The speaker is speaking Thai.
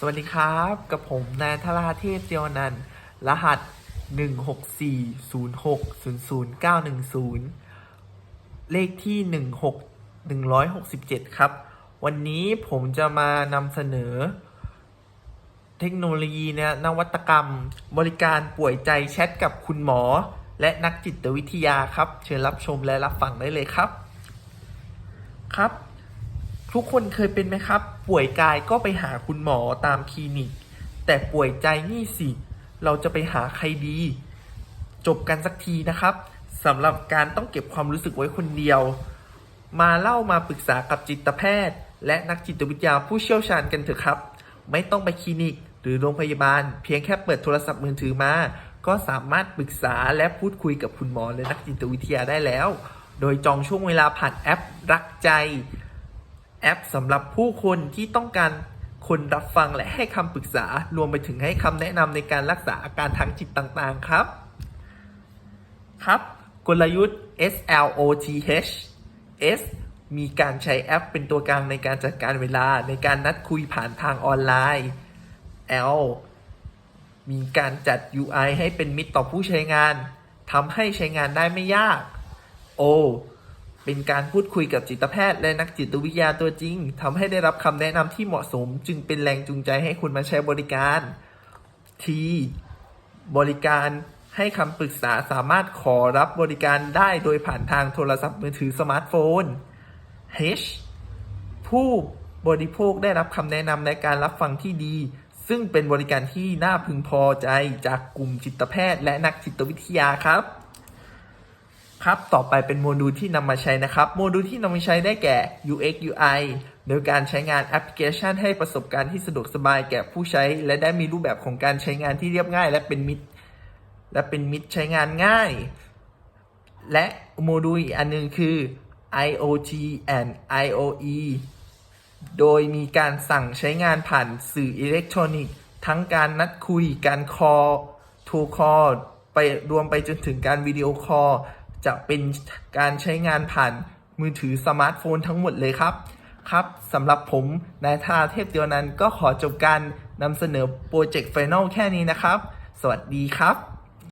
สวัสดีครับ กับผมนายธราเทพเจียวนันรหัส 16406009110 เลขที่ 16 167 ครับ วันนี้ผมจะมานำเสนอ เทคโนโลยีเนี่ยนวัตกรรม บริการป่วยใจแชทกับคุณหมอ และนักจิตวิทยาครับ เชิญรับชมและรับฟังได้เลยครับ ครับ ทุกคนเคยเป็นไหมครับ ป่วยกายก็ไปหาคุณหมอตามคลินิก แต่ป่วยใจนี่สิ เราจะไปหาใครดี จบกันสักทีนะครับสำหรับการต้องเก็บความรู้สึกไว้คนเดียว มาเล่ามาปรึกษากับจิตแพทย์ และนักจิตวิทยาผู้เชี่ยวชาญกันเถอะครับ ไม่ต้องไปคลินิกหรือโรงพยาบาล เพียงแค่เปิดโทรศัพท์มือถือมา ก็สามารถปรึกษาและพูดคุยกับคุณหมอและนักจิตวิทยาได้แล้ว โดยจองช่วงเวลาผ่านแอปรักใจ แอปสำหรับผู้คนที่ต้องการคนรับฟังและให้คำปรึกษารวมไปถึงให้คำแนะนำในการรักษาอาการทางจิตต่างๆครับ ครับ กลยุทธ์ SLOTH S มีการใช้แอปเป็นตัวกลางในการจัดการเวลาในการนัดคุยผ่านทางออนไลน์ L มีการจัด UI ให้เป็นมิตรต่อผู้ใช้งานทำให้ใช้งานได้ไม่ยาก O เป็นการพูดคุยกับจิตแพทย์และนักจิตวิทยาตัวจริงทำให้ได้รับคำแนะนำที่เหมาะสม จึงเป็นแรงจูงใจให้คุณมาใช้บริการ T บริการให้คำปรึกษาสามารถขอรับบริการได้โดยผ่านทางโทรศัพท์มือถือสมาร์ทโฟน H ผู้บริโภคได้รับคำแนะนำในการรับฟังที่ดี ซึ่งเป็นบริการที่น่าพึงพอใจจากกลุ่มจิตแพทย์และนักจิตวิทยาครับ ครับ ต่อไปเป็นโมดูลที่นำมาใช้นะครับ โมดูลที่นำมาใช้ได้แก่ UX UI โดยการใช้งานแอปพลิเคชันให้ประสบการณ์ที่สะดวกสบายแก่ผู้ใช้ และได้มีรูปแบบของการใช้งานที่เรียบง่าย และเป็นมิตร และเป็นมิตรใช้งานง่าย และโมดูลอีกอันหนึงคือ IoT and IoE โดยมีการสั่งใช้งานผ่านสื่ออิเล็กทรอนิกส์ทั้งการนัดคุย การคอลโทรคอลไปรวมไปจนถึงการวิดีโอคอล จะเป็นการใช้งานผ่านมือถือสมาร์ทโฟนทั้งหมดเลยครับ ครับสำหรับผมนายธาเทพเดียวนั้นก็ขอจบการนำเสนอโปรเจกต์ไฟนอลแค่นี้นะครับ สวัสดีครับ